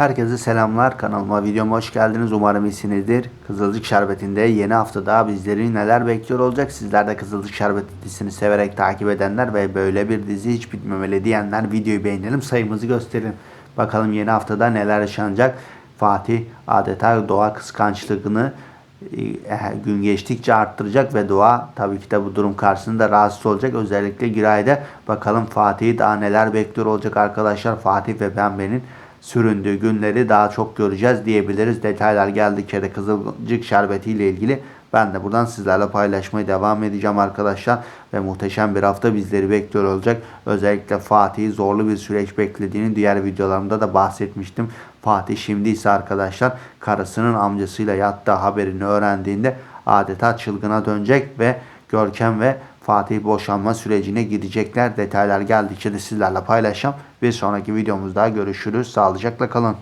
Herkese selamlar. Kanalıma videoma hoş geldiniz. Umarım iyisinizdir. Kızılcık Şerbeti'nde yeni haftada bizleri neler bekliyor olacak? Sizler de Kızılcık Şerbeti dizisini severek takip edenler ve böyle bir dizi hiç bitmemeli diyenler videoyu beğenelim, sayımızı gösterin. Bakalım yeni haftada neler yaşanacak? Fatih adeta doğa kıskançlığını e, gün geçtikçe arttıracak ve Doğa tabii ki de bu durum karşısında rahatsız olacak. Özellikle Giray'da bakalım Fatih'i daha neler bekliyor olacak arkadaşlar. Fatih ve Pembe'nin süründüğü günleri daha çok göreceğiz diyebiliriz. Detaylar geldikçe de Kızılcık Şerbeti ile ilgili ben de buradan sizlerle paylaşmaya devam edeceğim arkadaşlar. Ve muhteşem bir hafta bizleri bekliyor olacak. Özellikle Fatih'i zorlu bir süreç beklediğini diğer videolarımda da bahsetmiştim. Fatih şimdi ise arkadaşlar karısının amcasıyla yattığı haberini öğrendiğinde adeta çılgına dönecek ve Görkem ve Fatih boşanma sürecine gidecekler. Detaylar geldikçe de sizlerle paylaşacağım. Bir sonraki videomuzda görüşürüz. Sağlıcakla kalın.